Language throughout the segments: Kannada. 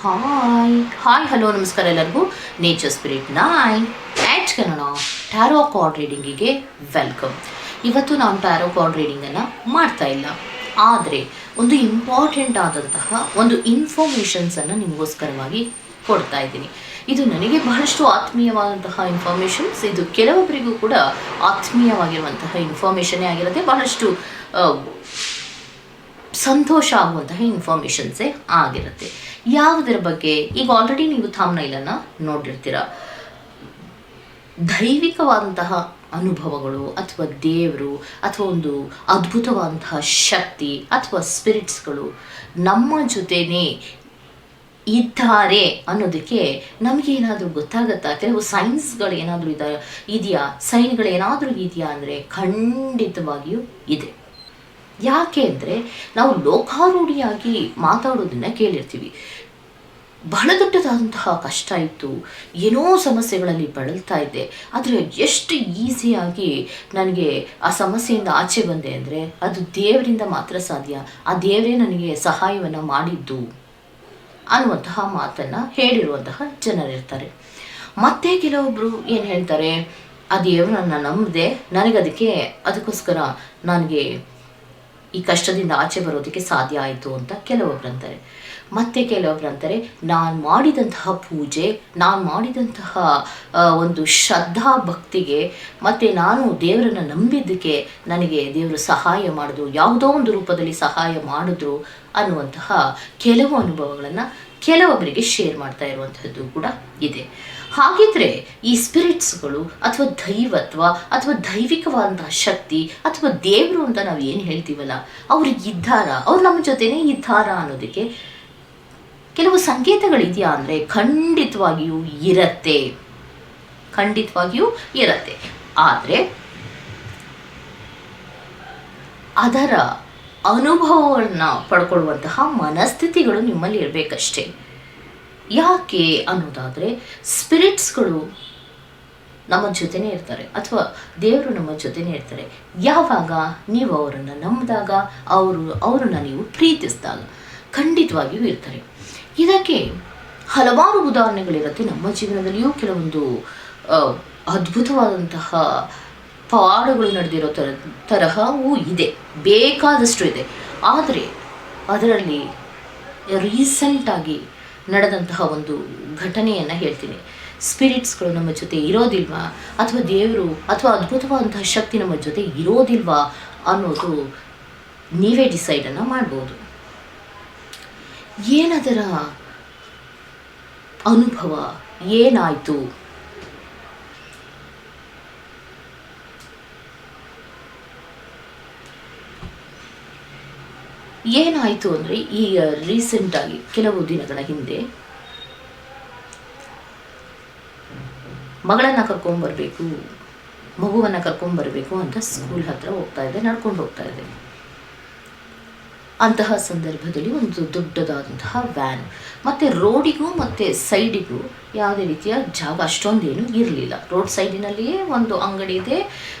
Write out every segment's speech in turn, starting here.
ಹಾಯ್ ಹಾಯ್ ಹಲೋ ನಮಸ್ಕಾರ ಎಲ್ಲರಿಗೂ. ನೇಚರ್ ಸ್ಪಿರಿಟ್ ನಾಯ್ ಆ್ಯಟ್ ಕನ್ನಡ ಟ್ಯಾರೋ ಕಾರ್ಡ್ ರೀಡಿಂಗಿಗೆ ವೆಲ್ಕಮ್ ಇವತ್ತು ನಾನು ಟ್ಯಾರೋ ಕಾರ್ಡ್ ರೀಡಿಂಗನ್ನು ಮಾಡ್ತಾ ಇಲ್ಲ. ಆದರೆ ಒಂದು ಇಂಪಾರ್ಟೆಂಟ್ ಆದಂತಹ ಒಂದು ಇನ್ಫಾರ್ಮೇಷನ್ಸನ್ನು ನಿಮಗೋಸ್ಕರವಾಗಿ ಕೊಡ್ತಾ ಇದ್ದೀನಿ. ಇದು ನನಗೆ ಬಹಳಷ್ಟು ಆತ್ಮೀಯವಾದಂತಹ ಇನ್ಫಾರ್ಮೇಷನ್ಸ್ ಇದು ಕೆಲವೊಬ್ಬರಿಗೂ ಕೂಡ ಆತ್ಮೀಯವಾಗಿರುವಂತಹ ಇನ್ಫಾರ್ಮೇಷನ್ನೇ ಆಗಿರುತ್ತೆ. ಬಹಳಷ್ಟು ಸಂತೋಷ ಆಗುವಂತಹ ಇನ್ಫಾರ್ಮೇಷನ್ಸೇ ಆಗಿರುತ್ತೆ. ಯಾವುದರ ಬಗ್ಗೆ? ಈಗ ಆಲ್ರೆಡಿ ನೀವು ಥಾಮ್ನೈಲನ್ನು ನೋಡಿರ್ತೀರ. ದೈವಿಕವಾದಂತಹ ಅನುಭವಗಳು ಅಥವಾ ದೇವರು ಅಥವಾ ಒಂದು ಅದ್ಭುತವಾದಂತಹ ಶಕ್ತಿ ಅಥವಾ ಸ್ಪಿರಿಟ್ಸ್ಗಳು ನಮ್ಮ ಜೊತೆನೇ ಇದ್ದಾರೆ ಅನ್ನೋದಕ್ಕೆ ನಮಗೆ ಏನಾದರೂ ಗೊತ್ತಾಗತ್ತಾ? ಕೆಲವು ಸೈನ್ಸ್ಗಳು ಏನಾದರೂ ಇದ, ಇದೆಯಾ? ಸೈನ್ಗಳು ಏನಾದರೂ ಇದೆಯಾ ಅಂದರೆ ಖಂಡಿತವಾಗಿಯೂ ಇದೆ. ಯಾಕೆ ಅಂದರೆ ನಾವು ಲೋಕಾರೂಢಿಯಾಗಿ ಮಾತಾಡೋದನ್ನ ಕೇಳಿರ್ತೀವಿ. ಬಹಳ ದೊಡ್ಡದಾದಂತಹ ಕಷ್ಟ ಇತ್ತು. ಏನೋ ಸಮಸ್ಯೆಗಳಲ್ಲಿ ಬಳಲ್ತಾ ಇದ್ದೆ. ಆದರೆ ಎಷ್ಟು ಈಸಿಯಾಗಿ ನನಗೆ ಆ ಸಮಸ್ಯೆಯಿಂದ ಆಚೆ ಬಂದೆ ಅಂದರೆ ಅದು ದೇವರಿಂದ ಮಾತ್ರ ಸಾಧ್ಯ. ಆ ದೇವರೇ ನನಗೆ ಸಹಾಯವನ್ನು ಮಾಡಿದ್ದು ಅನ್ನುವಂತಹ ಮಾತನ್ನು ಹೇಳಿರುವಂತಹ ಜನರಿರ್ತಾರೆ ಮತ್ತೆ ಕೆಲವೊಬ್ಬರು ಏನು ಹೇಳ್ತಾರೆ, ಆ ದೇವರನ್ನ ನಂಬದೆ ನನಗದಕ್ಕೆ ಅದಕ್ಕೋಸ್ಕರ ನನಗೆ ಈ ಕಷ್ಟದಿಂದ ಆಚೆ ಬರೋದಕ್ಕೆ ಸಾಧ್ಯ ಆಯಿತು ಅಂತ ಕೆಲವೊಬ್ರು ಅಂತಾರೆ. ಮತ್ತೆ ಕೆಲವೊಬ್ರು ಅಂತಾರೆ, ನಾನು ಮಾಡಿದಂತಹ ಪೂಜೆ, ನಾನು ಮಾಡಿದಂತಹ ಒಂದು ಶ್ರದ್ಧಾ ಭಕ್ತಿಗೆ, ಮತ್ತು ನಾನು ದೇವರನ್ನು ನಂಬಿದ್ದಕ್ಕೆ ನನಗೆ ದೇವರು ಸಹಾಯ ಮಾಡಿದ್ರು, ಯಾವುದೋ ಒಂದು ರೂಪದಲ್ಲಿ ಸಹಾಯ ಮಾಡಿದ್ರು ಅನ್ನುವಂತಹ ಕೆಲವು ಅನುಭವಗಳನ್ನು ಕೆಲವೊಬ್ಬರಿಗೆ ಶೇರ್ ಮಾಡ್ತಾ ಇರುವಂಥದ್ದು ಕೂಡ ಇದೆ. ಹಾಗಿದ್ರೆ ಈ ಸ್ಪಿರಿಟ್ಸ್ಗಳು ಅಥವಾ ದೈವತ್ವ ಅಥವಾ ದೈವಿಕವಾದಂತಹ ಶಕ್ತಿ ಅಥವಾ ದೇವರು ಅಂತ ನಾವು ಏನು ಹೇಳ್ತೀವಲ್ಲ, ಅವ್ರು ಇದ್ದಾರ ಅವ್ರು ನಮ್ಮ ಜೊತೆನೇ ಇದ್ದಾರ ಅನ್ನೋದಕ್ಕೆ ಕೆಲವು ಸಂಕೇತಗಳಿದೆಯಾ ಅಂದರೆ ಖಂಡಿತವಾಗಿಯೂ ಇರತ್ತೆ. ಖಂಡಿತವಾಗಿಯೂ ಇರತ್ತೆ. ಆದರೆ ಅದರ ಅನುಭವವನ್ನು ಪಡ್ಕೊಳ್ಳುವಂತಹ ಮನಸ್ಥಿತಿಗಳು ನಿಮ್ಮಲ್ಲಿ ಇರಬೇಕಷ್ಟೇ. ಯಾಕೆ ಅನ್ನೋದಾದರೆ ಸ್ಪಿರಿಟ್ಸ್ಗಳು ನಮ್ಮ ಜೊತೆನೇ ಇರ್ತಾರೆ ಅಥವಾ ದೇವರು ನಮ್ಮ ಜೊತೆನೇ ಇರ್ತಾರೆ. ಯಾವಾಗ ನೀವು ಅವರನ್ನು ನಂಬಿದಾಗ ಅವರು, ಅವರನ್ನು ನೀವು ಪ್ರೀತಿಸಿದಾಗ ಖಂಡಿತವಾಗಿಯೂ ಇರ್ತಾರೆ. ಇದಕ್ಕೆ ಹಲವಾರು ಉದಾಹರಣೆಗಳಿರುತ್ತೆ ನಮ್ಮ ಜೀವನದಲ್ಲಿಯೂ ಕೆಲವೊಂದು ಅದ್ಭುತವಾದಂತಹ ಪಾಡುಗಳು ನಡೆದಿರೋ ತರ, ತರಹವೂ ಇದೆ. ಬೇಕಾದಷ್ಟು ಇದೆ. ಆದರೆ ಅದರಲ್ಲಿ ರೀಸೆಂಟಾಗಿ ನಡೆದಂತಹ ಒಂದು ಘಟನೆಯನ್ನು ಹೇಳ್ತೀನಿ. ಸ್ಪಿರಿಟ್ಸ್ಗಳು ನಮ್ಮ ಜೊತೆ ಇರೋದಿಲ್ವಾ? ಅಥವಾ ದೇವರು ಅಥವಾ ಅದ್ಭುತವಾದಂತಹ ಶಕ್ತಿ ನಮ್ಮ ಜೊತೆ ಇರೋದಿಲ್ವಾ ಅನ್ನೋದು ನೀವೇ ಡಿಸೈಡನ್ನು ಮಾಡ್ಬೋದು. ಏನದರ ಅನುಭವ ಏನಾಯಿತು? ಏನಾಯಿತು ಅಂದರೆ ಈ ರೀಸೆಂಟಾಗಿ ಕೆಲವು ದಿನಗಳ ಹಿಂದೆ ಮಗಳನ್ನು ಕರ್ಕೊಂಬರ್ಬೇಕು ಮಗುವನ್ನು ಕರ್ಕೊಂಬರ್ಬೇಕು ಅಂತ ಸ್ಕೂಲ್ ಹತ್ರ ಹೋಗ್ತಾ ಇದ್ದೆ ನಡ್ಕೊಂಡು ಹೋಗ್ತಾ ಇದ್ದೆ ಅಂತಹ ಸಂದರ್ಭದಲ್ಲಿ ಒಂದು ದೊಡ್ಡದಾದಂತಹ ವ್ಯಾನ್ ಮತ್ತು ರೋಡಿಗೂ ಮತ್ತು ಸೈಡಿಗೂ ಯಾವುದೇ ರೀತಿಯ ಜಾಗ ಅಷ್ಟೊಂದೇನು ಇರಲಿಲ್ಲ. ರೋಡ್ ಸೈಡಿನಲ್ಲಿಯೇ ಒಂದು ಅಂಗಡಿ ಇದೆ,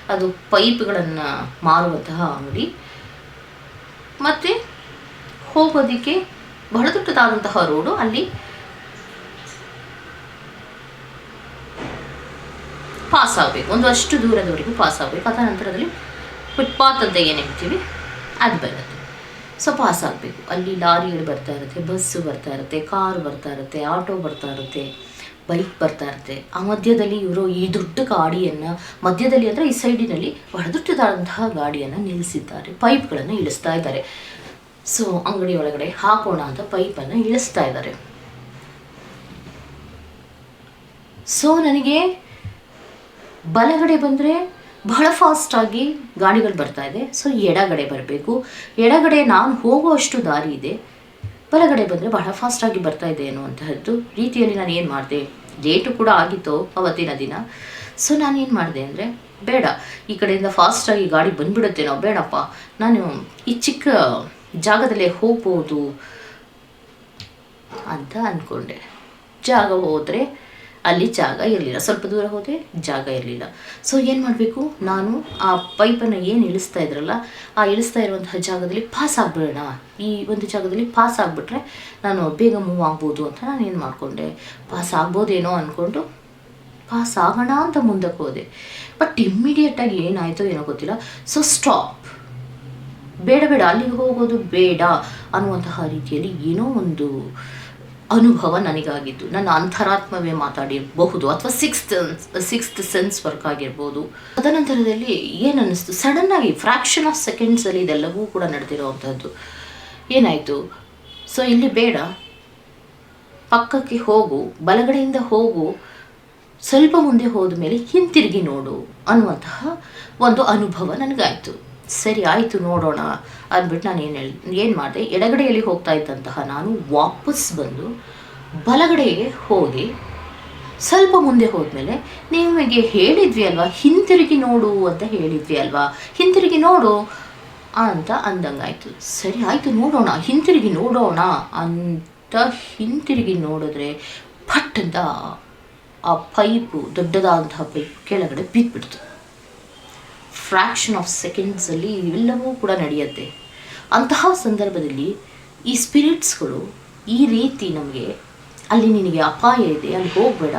ಅದು ಪೈಪ್ಗಳನ್ನು ಮಾರುವಂತಹ ಅಂಗಡಿ. ಮತ್ತು ಹೋಗೋದಕ್ಕೆ ಬಹಳ ರೋಡು ಅಲ್ಲಿ ಪಾಸ್ ಆಗಬೇಕು. ಒಂದು ಅಷ್ಟು ದೂರದವರೆಗೂ ಪಾಸ್ ಆಗಬೇಕು. ಅದರ ನಂತರದಲ್ಲಿ ಫುಟ್ಪಾತ್ ಅಂತ ಏನು ಹೇಳ್ತೀವಿ? ಅದು ಬರುತ್ತೆ. ಸೊ ಪಾಸ್ ಆಗಬೇಕು. ಅಲ್ಲಿ ಲಾರಿಗಳು ಬರ್ತಾ ಇರುತ್ತೆ ಬಸ್ಸು ಬರ್ತಾ ಇರುತ್ತೆ ಕಾರು ಬರ್ತಾ ಇರುತ್ತೆ ಆಟೋ ಬರ್ತಾ ಇರುತ್ತೆ ಬೈಕ್ ಬರ್ತಾ ಇರುತ್ತೆ. ಆ ಮಧ್ಯದಲ್ಲಿ ಇವರು ಈ ದೊಡ್ಡ ಗಾಡಿಯನ್ನು, ಮಧ್ಯದಲ್ಲಿ ಅಂದರೆ ಈ ಸೈಡಿನಲ್ಲಿ ಬಹಳ ದೊಡ್ಡದಾದಂತಹ ಗಾಡಿಯನ್ನು ನಿಲ್ಲಿಸಿದ್ದಾರೆ. ಪೈಪ್ಗಳನ್ನು ಇಳಿಸ್ತಾ ಇದ್ದಾರೆ. ಸೊ ಅಂಗಡಿ ಒಳಗಡೆ ಹಾಕೋಣ ಅಂತ ಪೈಪನ್ನು ಇಳಿಸ್ತಾ ಇದ್ದಾರೆ. ಸೊ ನನಗೆ ಬಲಗಡೆ ಬಂದರೆ ಬಹಳ ಫಾಸ್ಟಾಗಿ ಗಾಡಿಗಳು ಬರ್ತಾ ಇದೆ. ಸೊ ಎಡಗಡೆ ಬರಬೇಕು. ಎಡಗಡೆ ನಾನು ಹೋಗುವಷ್ಟು ದಾರಿ ಇದೆ. ಬಲಗಡೆ ಬಂದರೆ ಬಹಳ ಫಾಸ್ಟಾಗಿ ಬರ್ತಾ ಇದೆ ಅನ್ನುವಂತಹದ್ದು ರೀತಿಯಲ್ಲಿ ನಾನು ಏನು ಮಾಡಿದೆ? ಲೇಟು ಕೂಡ ಆಗಿತ್ತು ಅವತ್ತಿನ ದಿನ. ಸೊ ನಾನು ಏನು ಮಾಡಿದೆ ಅಂದರೆ, ಬೇಡ. ಈ ಕಡೆಯಿಂದ ಫಾಸ್ಟಾಗಿ ಗಾಡಿ ಬಂದ್ಬಿಡುತ್ತೇನೋ ಬೇಡಪ್ಪ. ನಾನು ಈ ಚಿಕ್ಕ ಜಾಗದಲ್ಲೇ ಹೋಗ್ಬೋದು ಅಂತ ಅಂದ್ಕೊಂಡೆ ಜಾಗ ಹೋದರೆ ಅಲ್ಲಿ ಜಾಗ ಇರಲಿಲ್ಲ. ಸ್ವಲ್ಪ ದೂರ ಹೋದೆ ಜಾಗ ಇರಲಿಲ್ಲ. ಸೊ ಏನು ಮಾಡಬೇಕು? ನಾನು ಆ ಪೈಪನ್ನು ಏನು ಇಳಿಸ್ತಾ ಇದ್ರಲ್ಲ, ಆ ಇಳಿಸ್ತಾ ಇರುವಂತಹ ಜಾಗದಲ್ಲಿ ಪಾಸ್ ಆಗ್ಬಿಡೋಣ. ಈ ಒಂದು ಜಾಗದಲ್ಲಿ ಪಾಸ್ ಆಗಿಬಿಟ್ರೆ ನಾನು ಬೇಗ ಮೂವ್ ಆಗ್ಬೋದು ಅಂತ ನಾನು ಏನು ಮಾಡಿಕೊಂಡೆ. ಪಾಸ್ ಆಗ್ಬೋದೇನೋ ಅಂದ್ಕೊಂಡು ಪಾಸ್ ಆಗೋಣ ಅಂತ ಮುಂದಕ್ಕೆ ಹೋದೆ. ಬಟ್ ಇಮ್ಮಿಡಿಯೇಟಾಗಿ ಏನಾಯಿತೋ ಏನೋ ಗೊತ್ತಿಲ್ಲ. ಸೊ ಸ್ಟಾಪ್ ಬೇಡ ಬೇಡ, ಅಲ್ಲಿಗೆ ಹೋಗೋದು ಬೇಡ ಅನ್ನುವಂತಹ ರೀತಿಯಲ್ಲಿ ಏನೋ ಒಂದು ಅನುಭವ ನನಗಾಗಿತ್ತು ನನ್ನ ಅಂತರಾತ್ಮವೇ ಮಾತಾಡಿರಬಹುದು ಅಥವಾ ಸಿಕ್ಸ್ತ್ ಸಿಕ್ಸ್ತ್ ಸೆನ್ಸ್ ವರ್ಕ್ ಆಗಿರ್ಬೋದು. ತದನಂತರದಲ್ಲಿ ಏನನ್ನಿಸ್ತು? ಸಡನ್ನಾಗಿ ಫ್ರ್ಯಾಕ್ಷನ್ ಆಫ್ ಸೆಕೆಂಡ್ಸಲ್ಲಿ ಇದೆಲ್ಲವೂ ಕೂಡ ನಡೆದಿರೋವಂಥದ್ದು ಏನಾಯಿತು? ಸೊ ಇಲ್ಲಿ ಬೇಡ. ಪಕ್ಕಕ್ಕೆ ಹೋಗು, ಬಲಗಡೆಯಿಂದ ಹೋಗು, ಸ್ವಲ್ಪ ಮುಂದೆ ಹೋದ ಮೇಲೆ ಹಿಂತಿರುಗಿ ನೋಡು ಅನ್ನುವಂತಹ ಒಂದು ಅನುಭವ ನನಗಾಯಿತು. ಸರಿ, ಆಯಿತು ನೋಡೋಣ ಅಂದ್ಬಿಟ್ಟು ನಾನು ಏನು ಹೇಳಿ, ಏನು ಮಾಡಿದೆ? ಎಡಗಡೆಯಲ್ಲಿ ಹೋಗ್ತಾ ಇದ್ದಂತಹ ನಾನು ವಾಪಸ್ ಬಂದು ಬಲಗಡೆಗೆ ಹೋಗಿ ಸ್ವಲ್ಪ ಮುಂದೆ ಹೋದ್ಮೇಲೆ ನಿಮಗೆ ಹೇಳಿದ್ವಿ ಅಲ್ವಾ? ಹಿಂತಿರುಗಿ ನೋಡು ಅಂತ ಹೇಳಿದ್ವಿ ಅಲ್ವಾ? ಹಿಂತಿರುಗಿ ನೋಡು ಅಂತ ಅಂದಂಗಾಯ್ತು. ಸರಿ, ಆಯಿತು ನೋಡೋಣ, ಹಿಂತಿರುಗಿ ನೋಡೋಣ ಅಂತ ಹಿಂತಿರುಗಿ ನೋಡಿದ್ರೆ ಪಟ್ ಅಂತ ಆ ಪೈಪು ದೊಡ್ಡದಾದಂತಹ ಪೈಪ್ ಕೆಳಗಡೆ ಬಿದ್ದುಬಿಡ್ತು ಫ್ರ್ಯಾಕ್ಷನ್ ಆಫ್ ಸೆಕೆಂಡ್ಸಲ್ಲಿ ಇವೆಲ್ಲವೂ ಕೂಡ ನಡೆಯುತ್ತೆ. ಅಂತಹ ಸಂದರ್ಭದಲ್ಲಿ ಈ ಸ್ಪಿರಿಟ್ಸ್ಗಳು ಈ ರೀತಿ ನಮಗೆ ಅಲ್ಲಿ ನಿನಗೆ ಅಪಾಯ ಇದೆ, ಅಲ್ಲಿ ಹೋಗಬೇಡ,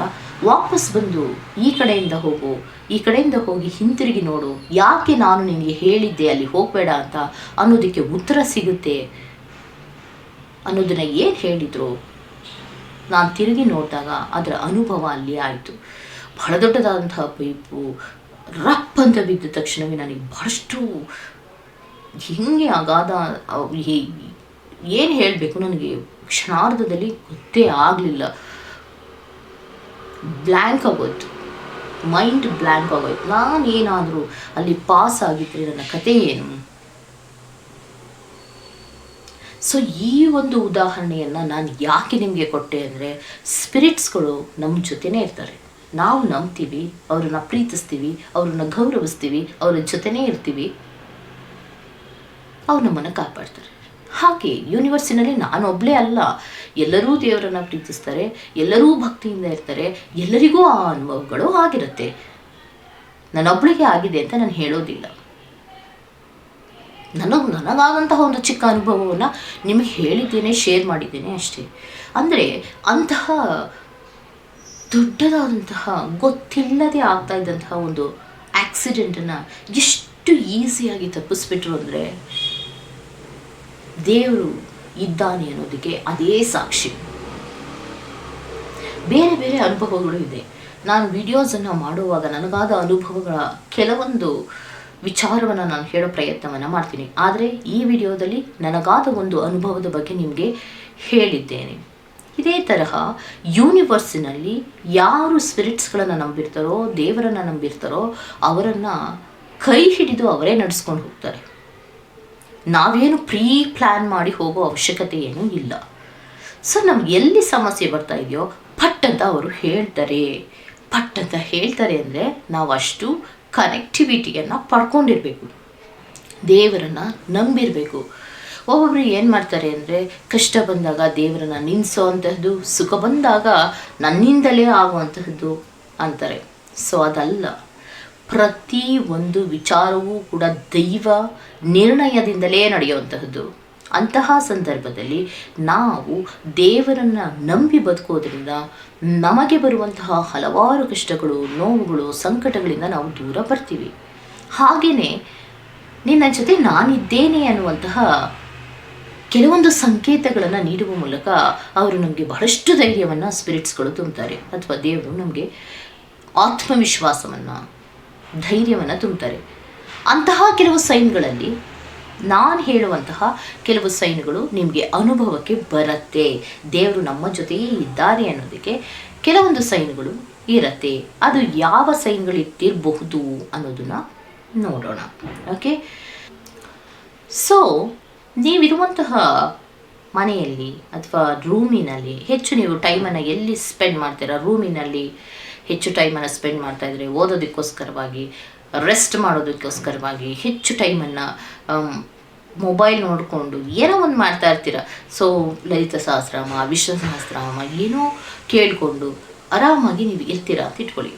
ವಾಪಸ್ ಬಂದು ಈ ಕಡೆಯಿಂದ ಹೋಗು, ಈ ಕಡೆಯಿಂದ ಹೋಗಿ ಹಿಂತಿರುಗಿ ನೋಡು, ಯಾಕೆ ನಾನು ನಿನಗೆ ಹೇಳಿದ್ದೆ ಅಲ್ಲಿ ಹೋಗಬೇಡ ಅಂತ ಅನ್ನೋದಕ್ಕೆ ಉತ್ತರ ಸಿಗುತ್ತೆ. ಅನ್ನೋದನ್ನ ಏನು ಹೇಳಿದ್ರು? ನಾನು ತಿರುಗಿ ನೋಡಿದಾಗ ಅದರ ಅನುಭವ ಅಲ್ಲಿ ಆಯಿತು. ಬಹಳ ದೊಡ್ಡದಾದಂತಹ ಪೈಪು ರಪ್ ಅಂತ ಬಿದ್ದ ತಕ್ಷಣವೇ ನನಗೆ ಬಹಳಷ್ಟು ಹಿಂಗೆ ಅಗಾಧ ಏನು ಹೇಳಬೇಕು ನನಗೆ? ಕ್ಷಣಾರ್ಧದಲ್ಲಿ ಗೊತ್ತೇ ಆಗಲಿಲ್ಲ. ಬ್ಲ್ಯಾಂಕ್ ಆಗೋಯ್ತು. ಮೈಂಡ್ ಬ್ಲ್ಯಾಂಕ್ ಆಗೋಯ್ತು. ನಾನು ಏನಾದರೂ ಅಲ್ಲಿ ಪಾಸ್ ಆಗಿದ್ರೆ ನನ್ನ ಕತೆ ಏನು? ಸೊ ಈ ಒಂದು ಉದಾಹರಣೆಯನ್ನು ನಾನು ಯಾಕೆ ನಿಮಗೆ ಕೊಟ್ಟೆ ಅಂದರೆ ಸ್ಪಿರಿಟ್ಸ್ಗಳು ನಮ್ಮ ಜೊತೆನೇ ಇರ್ತಾರೆ. ನಾವು ನಂಬ್ತೀವಿ, ಅವ್ರನ್ನ ಪ್ರೀತಿಸ್ತೀವಿ, ಅವ್ರನ್ನ ಗೌರವಿಸ್ತೀವಿ, ಅವ್ರ ಜೊತೆನೇ ಇರ್ತೀವಿ. ಅವ್ರು ನಮ್ಮನ್ನು ಕಾಪಾಡ್ತಾರೆ. ಹಾಗೆ ಯೂನಿವರ್ಸಿನಲ್ಲಿ ನಾನೊಬ್ಬಳೇ ಅಲ್ಲ. ಎಲ್ಲರೂ ದೇವರನ್ನು ಪ್ರೀತಿಸ್ತಾರೆ, ಎಲ್ಲರೂ ಭಕ್ತಿಯಿಂದ ಇರ್ತಾರೆ, ಎಲ್ಲರಿಗೂ ಆ ಅನುಭವಗಳು ಆಗಿರುತ್ತೆ. ನನ್ನೊಬ್ಬಳಿಗೆ ಆಗಿದೆ ಅಂತ ನಾನು ಹೇಳೋದಿಲ್ಲ. ನನಗೆ, ನನಗಾದಂತಹ ಒಂದು ಚಿಕ್ಕ ಅನುಭವವನ್ನು ನಿಮಗೆ ಹೇಳಿದ್ದೇನೆ ಶೇರ್ ಮಾಡಿದ್ದೇನೆ ಅಷ್ಟೇ. ಅಂದರೆ ಅಂತಹ ದೊಡ್ಡದಾದಂತಹ ಗೊತ್ತಿಲ್ಲದೆ ಆಗ್ತಾ ಇದ್ದಂತಹ ಒಂದು ಆಕ್ಸಿಡೆಂಟನ್ನು ಎಷ್ಟು ಈಸಿಯಾಗಿ ತಪ್ಪಿಸ್ಬಿಟ್ರು ಅಂದರೆ ದೇವರು ಇದ್ದಾನೆ ಅನ್ನೋದಕ್ಕೆ ಅದೇ ಸಾಕ್ಷಿ. ಬೇರೆ ಬೇರೆ ಅನುಭವಗಳು ಇದೆ. ನಾನು ವಿಡಿಯೋಸನ್ನು ಮಾಡುವಾಗ ನನಗಾದ ಅನುಭವಗಳ ಕೆಲವೊಂದು ವಿಚಾರವನ್ನು ನಾನು ಹೇಳೋ ಪ್ರಯತ್ನವನ್ನು ಮಾಡ್ತೀನಿ. ಆದರೆ ಈ ವಿಡಿಯೋದಲ್ಲಿ ನನಗಾದ ಒಂದು ಅನುಭವದ ಬಗ್ಗೆ ನಿಮಗೆ ಹೇಳಿದ್ದೇನೆ. ಇದೇ ತರಹ ಯೂನಿವರ್ಸಿನಲ್ಲಿ ಯಾರು ಸ್ಪಿರಿಟ್ಸ್ಗಳನ್ನು ನಂಬಿರ್ತಾರೋ, ದೇವರನ್ನು ನಂಬಿರ್ತಾರೋ, ಅವರನ್ನು ಕೈ ಹಿಡಿದು ಅವರೇ ನಡೆಸ್ಕೊಂಡು ಹೋಗ್ತಾರೆ. ನಾವೇನು ಪ್ರೀ ಪ್ಲ್ಯಾನ್ ಮಾಡಿ ಹೋಗೋ ಅವಶ್ಯಕತೆ ಏನೂ ಇಲ್ಲ. ಸೊ ನಮ್ಗೆ ಎಲ್ಲಿ ಸಮಸ್ಯೆ ಬರ್ತಾ ಇದೆಯೋ ಪಟ್ ಅಂತ ಅವರು ಹೇಳ್ತಾರೆ. ಪಟ್ ಅಂತ ಹೇಳ್ತಾರೆ ಅಂದರೆ ನಾವು ಅಷ್ಟು ಕನೆಕ್ಟಿವಿಟಿಯನ್ನು ಪಡ್ಕೊಂಡಿರಬೇಕು. ದೇವರನ್ನು ನಂಬಿರಬೇಕು. ಒಬ್ಬೊಬ್ರು ಏನು ಮಾಡ್ತಾರೆ ಅಂದರೆ, ಕಷ್ಟ ಬಂದಾಗ ದೇವರನ್ನ ನಿಲ್ಲಿಸೋ ಅಂತಹದ್ದು ಸುಖ ಬಂದಾಗ ನನ್ನಿಂದಲೇ ಆಗುವಂತಹದ್ದು ಅಂತಾರೆ. ಸೊ ಅದಲ್ಲ. ಪ್ರತಿ ಒಂದು ವಿಚಾರವೂ ಕೂಡ ದೈವ ನಿರ್ಣಯದಿಂದಲೇ ನಡೆಯುವಂತಹದ್ದು. ಅಂತಹ ಸಂದರ್ಭದಲ್ಲಿ ನಾವು ದೇವರನ್ನು ನಂಬಿ ಬದುಕೋದ್ರಿಂದ ನಮಗೆ ಬರುವಂತಹ ಹಲವಾರು ಕಷ್ಟಗಳು, ನೋವುಗಳು, ಸಂಕಟಗಳಿಂದ ನಾವು ದೂರ ಬರ್ತೀವಿ. ಹಾಗೆಯೇ ನಿನ್ನ ಜೊತೆ ನಾನಿದ್ದೇನೆ ಅನ್ನುವಂತಹ ಕೆಲವೊಂದು ಸಂಕೇತಗಳನ್ನು ನೀಡುವ ಮೂಲಕ ಅವರು ನಮಗೆ ಬಹಳಷ್ಟು ಧೈರ್ಯವನ್ನು ಸ್ಪಿರಿಟ್ಸ್ಗಳು ತುಂಬುತ್ತಾರೆ ಅಥವಾ ದೇವರು ನಮಗೆ ಆತ್ಮವಿಶ್ವಾಸವನ್ನು, ಧೈರ್ಯವನ್ನು ತುಂಬುತ್ತಾರೆ ಅಂತಹ ಕೆಲವು ಸೈನ್ಗಳಲ್ಲಿ ನಾನು ಹೇಳುವಂತಹ ಕೆಲವು ಸೈನ್ಗಳು ನಿಮಗೆ ಅನುಭವಕ್ಕೆ ಬರುತ್ತೆ. ದೇವರು ನಮ್ಮ ಜೊತೆಯೇ ಇದ್ದಾರೆ ಅನ್ನೋದಕ್ಕೆ ಕೆಲವೊಂದು ಸೈನ್ಗಳು ಇರತ್ತೆ. ಅದು ಯಾವ ಸೈನ್ಗಳಿಟ್ಟಿರಬಹುದು ಅನ್ನೋದನ್ನ ನೋಡೋಣ. ಓಕೆ ಸೊ ನೀವಿರುವಂತಹ ಮನೆಯಲ್ಲಿ ಅಥವಾ ರೂಮಿನಲ್ಲಿ ಹೆಚ್ಚು ನೀವು ಟೈಮನ್ನು ಎಲ್ಲಿ ಸ್ಪೆಂಡ್ ಮಾಡ್ತೀರಾ? ರೂಮಿನಲ್ಲಿ ಹೆಚ್ಚು ಟೈಮನ್ನು ಸ್ಪೆಂಡ್ ಮಾಡ್ತಾ ಇದ್ರೆ ಓದೋದಕ್ಕೋಸ್ಕರವಾಗಿ ರೆಸ್ಟ್ ಮಾಡೋದಕ್ಕೋಸ್ಕರವಾಗಿ ಹೆಚ್ಚು ಟೈಮನ್ನು ಮೊಬೈಲ್ ನೋಡಿಕೊಂಡು ಏನೋ ಒಂದು ಮಾಡ್ತಾ ಇರ್ತೀರ? ಸೊ ಲಲಿತ ಸಹಸ್ರಾಮ ವಿಶ್ವ ಸಹಸ್ರಾಮ ಏನೋ ಕೇಳಿಕೊಂಡು ಆರಾಮಾಗಿ ನೀವು ಇರ್ತೀರಾ ಅಂತ ಇಟ್ಕೊಳ್ಳಿ.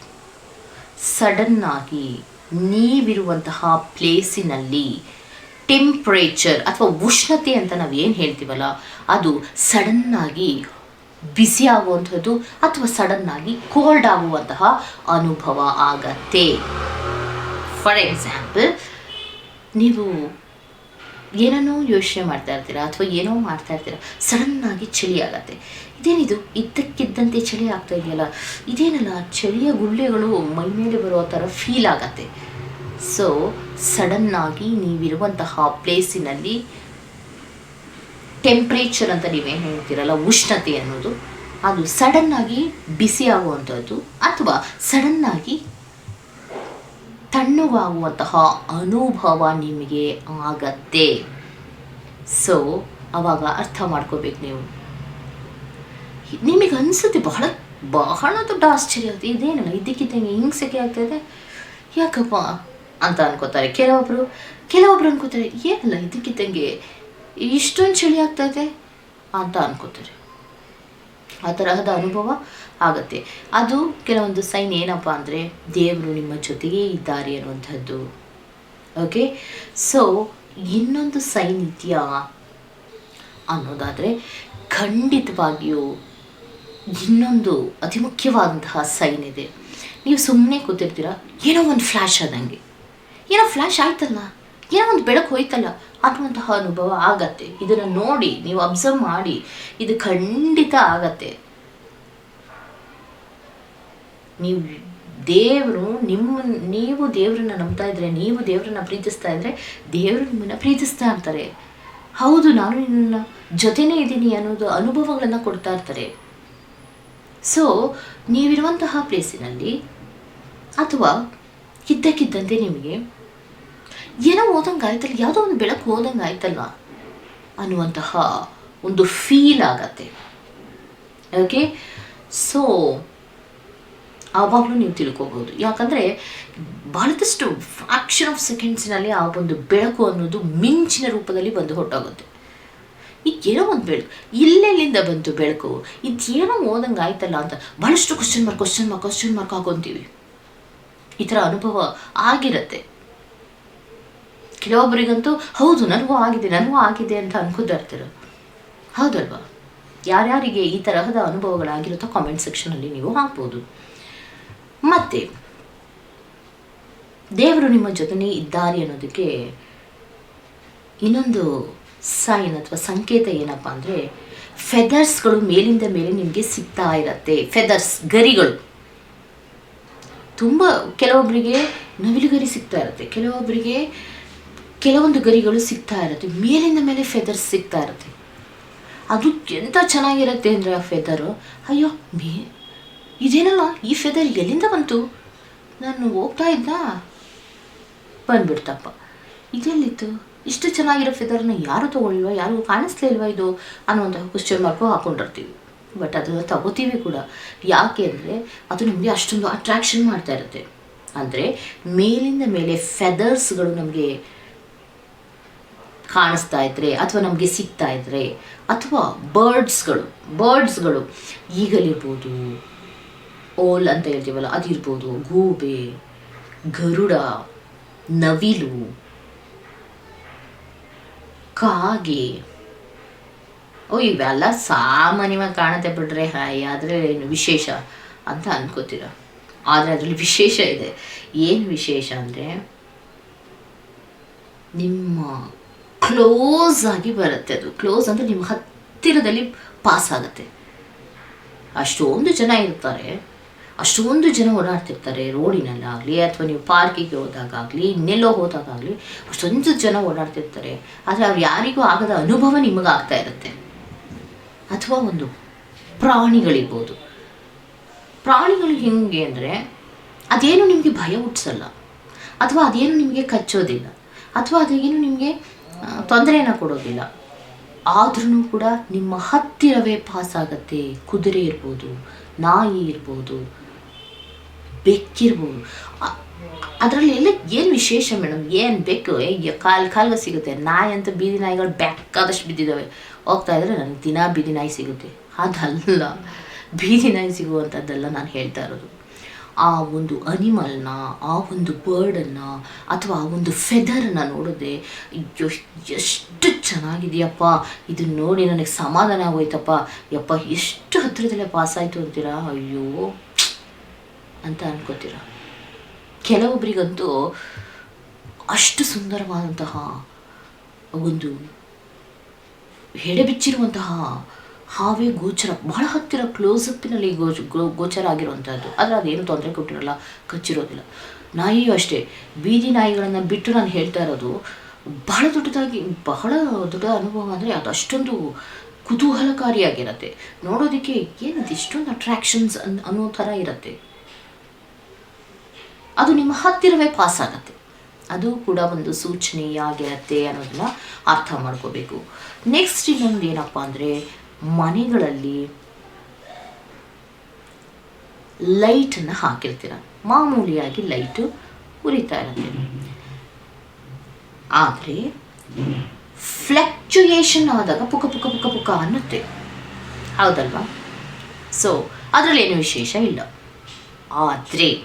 ಸಡನ್ನಾಗಿ ನೀವಿರುವಂತಹ ಪ್ಲೇಸಿನಲ್ಲಿ ಟೆಂಪ್ರೇಚರ್ ಅಥವಾ ಉಷ್ಣತೆ ಅಂತ ನಾವು ಏನು ಹೇಳ್ತೀವಲ್ಲ, ಅದು ಸಡನ್ನಾಗಿ ಬಿಸಿ ಆಗುವಂಥದ್ದು ಅಥವಾ ಸಡನ್ನಾಗಿ ಕೋಲ್ಡ್ ಆಗುವಂತಹ ಅನುಭವ ಆಗತ್ತೆ. ಫಾರ್ ಎಕ್ಸಾಂಪಲ್ ನೀವು ಏನನ್ನೋ ಯೋಚನೆ ಮಾಡ್ತಾ ಇರ್ತೀರಾ ಅಥವಾ ಏನೋ ಮಾಡ್ತಾ ಇರ್ತೀರಾ, ಸಡನ್ನಾಗಿ ಚಳಿ ಆಗತ್ತೆ. ಇದೇನಿದು? ಇದ್ದಕ್ಕಿದ್ದಂತೆ ಚಳಿ ಆಗ್ತಾ ಇದೆಯಲ್ಲ? ಇದೇನಲ್ಲ, ಚಳಿಯ ಗುಳ್ಳೆಗಳು ಮೈ ಮೇಲೆ ಬರೋ ಥರ ಫೀಲ್ ಆಗತ್ತೆ. ಸೊ ಸಡನ್ನಾಗಿ ನೀವಿರುವಂತಹ ಪ್ಲೇಸಿನಲ್ಲಿ ಟೆಂಪ್ರೇಚರ್ ಅಂತ ನೀವೇನು ಹೇಳ್ತೀರಲ್ಲ, ಉಷ್ಣತೆ ಅನ್ನೋದು, ಅದು ಸಡನ್ನಾಗಿ ಬಿಸಿ ಆಗುವಂಥದ್ದು ಅಥವಾ ಸಡನ್ನಾಗಿ ತಣ್ಣಗಾಗುವಂತಹ ಅನುಭವ ನಿಮಗೆ ಆಗತ್ತೆ. ಸೊ ಅವಾಗ ಅರ್ಥ ಮಾಡ್ಕೋಬೇಕು ನೀವು. ನಿಮಗೆ ಅನಿಸುತ್ತೆ, ಬಹಳ ಬಹಳ ದೊಡ್ಡ ಆಶ್ಚರ್ಯ ಆಗುತ್ತೆ ಇದೇನಲ್ಲ ಇದಕ್ಕಿದ್ದಂಗೆ ಹಿಂಗೆ ಸೆಕೆ ಆಗ್ತಾಯಿದೆ ಯಾಕಪ್ಪ? ಅಂತ ಅನ್ಕೋತಾರೆ. ಕೆಲವೊಬ್ರು ಕೆಲವೊಬ್ರು ಅನ್ಕೋತಾರೆ, ಏನಲ್ಲ ಇದಕ್ಕಿದ್ದಂಗೆ ಇಷ್ಟೊಂದು ಚಳಿ ಆಗ್ತಾಯಿದೆ ಅಂತ ಅನ್ಕೋತಾರೆ. ಆ ತರಹದ ಅನುಭವ ಆಗತ್ತೆ. ಅದು ಕೆಲವೊಂದು ಸೈನ್ ಏನಪ್ಪ ಅಂದರೆ, ದೇವರು ನಿಮ್ಮ ಜೊತೆಗೇ ಇದ್ದಾರೆ ಅನ್ನುವಂಥದ್ದು. ಓಕೆ? ಸೊ ಇನ್ನೊಂದು ಸೈನ್ ಇದೆಯಾ? ಅನ್ನೋದಾದರೆ, ಖಂಡಿತವಾಗಿಯೂ ಇನ್ನೊಂದು ಅತಿ ಮುಖ್ಯವಾದಂತಹ ಸೈನ್ ಇದೆ. ನೀವು ಸುಮ್ಮನೆ ಕೂತಿರ್ತೀರ? ಏನೋ ಒಂದು ಫ್ಲ್ಯಾಶ್ ಆದಂಗೆ. ಏನೋ ಫ್ಲ್ಯಾಶ್ ಆಯ್ತಲ್ಲ ಏನೋ ಒಂದು ಬೆಳಕು ಹೋಯ್ತಲ್ಲ ಅನ್ನುವಂತಹ ಅನುಭವ ಆಗತ್ತೆ. ಇದನ್ನು ನೋಡಿ, ನೀವು ಅಬ್ಸರ್ವ್ ಮಾಡಿ, ಇದು ಖಂಡಿತ ಆಗತ್ತೆ. ನೀವು ದೇವರು, ನಿಮ್ಮ, ನೀವು ದೇವರನ್ನ ನಂಬ್ತಾ ಇದ್ರೆ, ನೀವು ದೇವರನ್ನ ಪ್ರೀತಿಸ್ತಾ ಇದ್ರೆ, ದೇವರು ನಿಮ್ಮನ್ನ ಪ್ರೀತಿಸ್ತಾ ಇರ್ತಾರೆ. ಹೌದು, ನಾನು ನಿನ್ನ ಜೊತೆನೇ ಇದ್ದೀನಿ ಅನ್ನೋದು ಅನುಭವಗಳನ್ನು ಕೊಡ್ತಾ ಇರ್ತಾರೆ. ಸೊ ನೀವಿರುವಂತಹ ಪ್ಲೇಸಿನಲ್ಲಿ ಅಥವಾ ಇದ್ದಕ್ಕಿದ್ದಂತೆ ನಿಮಗೆ ಏನೋ ಓದಂಗೆ ಆಯ್ತಲ್ಲ, ಯಾವುದೋ ಒಂದು ಬೆಳಕು ಓದಂಗೆ ಆಯ್ತಲ್ಲ ಅನ್ನುವಂತಹ ಒಂದು ಫೀಲ್ ಆಗತ್ತೆ. ಓಕೆ ಸೊ ಆವಾಗಲೂ ನೀವು ತಿಳ್ಕೊಬೋದು. ಯಾಕಂದರೆ ಬಹಳಷ್ಟು ಫ್ರಾಕ್ಷನ್ ಆಫ್ ಸೆಕೆಂಡ್ಸ್ನಲ್ಲಿ ಆ ಒಂದು ಬೆಳಕು ಅನ್ನೋದು ಮಿಂಚಿನ ರೂಪದಲ್ಲಿ ಬಂದು ಹೊಟ್ಟೋಗುತ್ತೆ ಏನೋ ಒಂದು ಬೆಳಕು, ಇಲ್ಲೆಲ್ಲಿಂದ ಬಂತು ಬೆಳಕು, ಇದೇನೋ ಓದಂಗೆ ಆಯ್ತಲ್ಲ ಅಂತ ಭಾಳಷ್ಟು question mark question mark question mark ಹಾಕೊತೀವಿ. ಈ ಥರ ಅನುಭವ ಆಗಿರತ್ತೆ. ಕೆಲವೊಬ್ಬರಿಗಂತೂ, ಹೌದು ನನಗೂ ಆಗಿದೆ ನನಗೂ ಆಗಿದೆ ಅಂತ ಅನ್ಕೋತಾ ಇರ್ತೀರ. ಹೌದಲ್ವಾ? ಯಾರ್ಯಾರಿಗೆ ಈ ತರಹದ ಅನುಭವಗಳಾಗಿರುತ್ತೋ ಕಾಮೆಂಟ್ ಸೆಕ್ಷನಲ್ಲಿ ನೀವು ಹಾಕ್ಬೋದು. ಮತ್ತೆ, ದೇವರು ನಿಮ್ಮ ಜೊತೆನೇ ಇದ್ದಾರೆ ಅನ್ನೋದಕ್ಕೆ ಇನ್ನೊಂದು ಸೈನ್ ಅಥವಾ ಸಂಕೇತ ಏನಪ್ಪ ಅಂದರೆ ಫೆದರ್ಸ್ಗಳು ಮೇಲಿಂದ ಮೇಲೆ ನಿಮಗೆ ಸಿಗ್ತಾ ಇರತ್ತೆ. ಫೆದರ್ಸ್ ಗರಿಗಳು. ತುಂಬ ಕೆಲವೊಬ್ಬರಿಗೆ ನವಿಲುಗರಿ ಸಿಗ್ತಾ ಇರುತ್ತೆ. ಕೆಲವೊಬ್ಬರಿಗೆ ಕೆಲವೊಂದು ಗರಿಗಳು ಸಿಗ್ತಾ ಇರುತ್ತೆ. ಮೇಲಿಂದ ಮೇಲೆ ಫೆದರ್ಸ್ ಸಿಗ್ತಾ ಇರುತ್ತೆ. ಅದು ಎಂತ ಚೆನ್ನಾಗಿರುತ್ತೆ ಅಂದರೆ ಆ ಫೆದರು ಅಯ್ಯೋ, ಮೇ, ಇದೇನಲ್ಲ, ಈ ಫೆದರ್ ಎಲ್ಲಿಂದ ಬಂತು? ನಾನು ಹೋಗ್ತಾ ಇದ್ದ ಬಂದ್ಬಿಡ್ತಪ್ಪ. ಇದೆಲ್ಲಿತ್ತು? ಇಷ್ಟು ಚೆನ್ನಾಗಿರೋ ಫೆದರ್ನ ಯಾರು ತೊಗೊಳ್ಳಿಲ್ವ? ಯಾರಿಗೂ ಕಾಣಿಸ್ಲೇ ಇಲ್ವಾ ಇದು? ಒಂದು ಕ್ವಶನ್ ಮಾರ್ಕು ಹಾಕೊಂಡಿರ್ತೀವಿ. ಬಟ್ ಅದನ್ನು ತಗೋತೀವಿ ಕೂಡ. ಯಾಕೆ ಅಂದರೆ, ಅದು ನಮಗೆ ಅಷ್ಟೊಂದು ಅಟ್ರಾಕ್ಷನ್ ಮಾಡ್ತಾ ಇರುತ್ತೆ. ಅಂದರೆ, ಮೇಲಿಂದ ಮೇಲೆ ಫೆದರ್ಸ್ಗಳು ನಮಗೆ ಕಾಣಿಸ್ತಾ ಇದ್ರೆ ಅಥವಾ ನಮಗೆ ಸಿಗ್ತಾ ಇದ್ರೆ ಅಥವಾ ಬರ್ಡ್ಸ್ಗಳು ಬರ್ಡ್ಸ್ಗಳು ಈಗಲಿರ್ಬೋದು ಓಲ್ ಅಂತ ಹೇಳ್ತೀವಲ್ಲ ಅದಿರ್ಬೋದು, ಗೂಬೆ, ಗರುಡ, ನವಿಲು, ಕಾಗೆ. ಓ, ಇವೆಲ್ಲ ಸಾಮಾನ್ಯವಾಗಿ ಕಾಣುತ್ತೆ ಬಿಡ್ರೆ, ಹಾಯ್, ಆದರೆ ಏನು ವಿಶೇಷ ಅಂತ ಅನ್ಕೋತೀರ. ಆದರೆ ಅದರಲ್ಲಿ ವಿಶೇಷ ಇದೆ. ಏನು ವಿಶೇಷ ಅಂದರೆ ನಿಮ್ಮ ಕ್ಲೋಸ್ ಆಗಿ ಬರುತ್ತೆ ಅದು. ಕ್ಲೋಸ್ ಅಂದರೆ ನಿಮ್ಮ ಹತ್ತಿರದಲ್ಲಿ ಪಾಸ್ ಆಗುತ್ತೆ. ಅಷ್ಟೊಂದು ಜನ ಇರ್ತಾರೆ. ಅಷ್ಟೊಂದು ಜನ ಓಡಾಡ್ತಿರ್ತಾರೆ ರೋಡಿನಲ್ಲಾಗಲಿ ಅಥವಾ ನೀವು ಪಾರ್ಕಿಗೆ ಹೋದಾಗಲಿ ಇನ್ನೆಲ್ಲೋ ಹೋದಾಗಲಿ ಅಷ್ಟೊಂದು ಜನ ಓಡಾಡ್ತಿರ್ತಾರೆ. ಆದರೆ ಅವ್ರು ಯಾರಿಗೂ ಆಗದ ಅನುಭವ ನಿಮಗಾಗ್ತಾ ಇರುತ್ತೆ. ಅಥವಾ ಒಂದು ಪ್ರಾಣಿಗಳಿರ್ಬೋದು. ಪ್ರಾಣಿಗಳು ಹೆಂಗೆ ಅಂದರೆ ಅದೇನು ನಿಮಗೆ ಭಯ ಹುಟ್ಟಿಸಲ್ಲ ಅಥವಾ ಅದೇನು ನಿಮಗೆ ಕಚ್ಚೋದಿಲ್ಲ. ಅಥವಾ ಅದೇನು ನಿಮಗೆ ತೊಂದರೆನ ಕೊಡೋದಿಲ್ಲ. ಆದ್ರೂ ಕೂಡ ನಿಮ್ಮ ಹತ್ತಿರವೇ ಪಾಸ್ ಆಗತ್ತೆ. ಕುದುರೆ ಇರ್ಬೋದು, ನಾಯಿ ಇರ್ಬೋದು, ಬೆಕ್ಕಿರ್ಬೋದು. ಅದರಲ್ಲಿ ಎಲ್ಲ ಏನು ವಿಶೇಷ ಮೇಡಮ್? ಏನು ಬೆಕ್ಕು? ಏ ಕಾಲು, ಕಾಲ್ಗೆ ಸಿಗುತ್ತೆ. ನಾಯಿ ಅಂತ ಬೀದಿ ನಾಯಿಗಳು ಬೆಕ್ಕಾದಷ್ಟು ಬಿದ್ದಿದ್ದಾವೆ ಹೋಗ್ತಾ ಇದ್ರೆ ನನಗೆ ದಿನ ಬೀದಿ ನಾಯಿ ಸಿಗುತ್ತೆ. ಅದಲ್ಲ. ಬೀದಿ ನಾಯಿ ಸಿಗುವಂಥದ್ದೆಲ್ಲ ನಾನು ಹೇಳ್ತಾ ಇರೋದು. ಆ ಒಂದು ಅನಿಮಲ್ನ ಆ ಒಂದು ಬರ್ಡನ್ನು ಅಥವಾ ಆ ಒಂದು ಫೆದರನ್ನು ನೋಡಿದ್ರೆ ಎಷ್ಟು ಚೆನ್ನಾಗಿದೆಯಪ್ಪ. ಇದನ್ನ ನೋಡಿ ನನಗೆ ಸಮಾಧಾನ ಆಗೋಯ್ತಪ್ಪ. ಯಪ್ಪ, ಎಷ್ಟು ಹತ್ತಿರದಲ್ಲೇ ಪಾಸ್ ಆಯಿತು ಅಂತೀರಾ? ಅಯ್ಯೋ, ಅಂತ ಅನ್ಕೋತೀರ. ಕೆಲವೊಬ್ಬರಿಗಂತೂ ಅಷ್ಟು ಸುಂದರವಾದಂತಹ ಒಂದು ಹೆಡೆಬಿಚ್ಚಿರುವಂತಹ ಹಾವೇ ಗೋಚರ, ಬಹಳ ಹತ್ತಿರ ಕ್ಲೋಸಪ್ಪಿನಲ್ಲಿ ಗೋಚ ಗೋಚರ ಆಗಿರುವಂಥದ್ದು ಆದರೆ ಅದೇನು ತೊಂದರೆ ಕೊಟ್ಟಿರಲ್ಲ, ಕಚ್ಚಿರೋದಿಲ್ಲ. ನಾಯಿಯೂ ಅಷ್ಟೇ. ಬೀದಿ ನಾಯಿಗಳನ್ನು ಬಿಟ್ಟು ನಾನು ಹೇಳ್ತಾ ಇರೋದು, ಬಹಳ ದೊಡ್ಡದಾಗಿ, ಬಹಳ ದೊಡ್ಡ ಅನುಭವ ಅಂದರೆ ಅದು ಅಷ್ಟೊಂದು ಕುತೂಹಲಕಾರಿಯಾಗಿರುತ್ತೆ. ನೋಡೋದಕ್ಕೆ ಏನಿದೆ ಇಷ್ಟೊಂದು ಅಟ್ರಾಕ್ಷನ್ಸ್ ಅನ್, ಅನ್ನೋ ಥರ ಇರುತ್ತೆ. ಅದು ನಿಮ್ಮ ಹತ್ತಿರವೇ ಪಾಸ್ ಆಗತ್ತೆ. ಅದು ಕೂಡ ಒಂದು ಸೂಚನೆಯಾಗಿರತ್ತೆ ಅನ್ನೋದನ್ನ ಅರ್ಥ ಮಾಡ್ಕೋಬೇಕು. ನೆಕ್ಸ್ಟ್ ಇನ್ನೊಂದು ಏನಪ್ಪ ಅಂದರೆ ಮನೆಗಳಲ್ಲಿ ಲೈಟನ್ನು ಹಾಕಿರ್ತೀರ. ಮಾಮೂಲಿಯಾಗಿ ಲೈಟು ಉರಿತಾ ಇರುತ್ತೆ. ಆದರೆ ಫ್ಲಕ್ಚುಯೇಷನ್ ಆದಾಗ ಪುಕ ಪುಕ ಪುಕ ಪುಕ ಅನ್ನುತ್ತೆ. ಹೌದಲ್ವಾ? ಸೊ ಅದರಲ್ಲೇನು ವಿಶೇಷ ಇಲ್ಲ. ಆದರೆ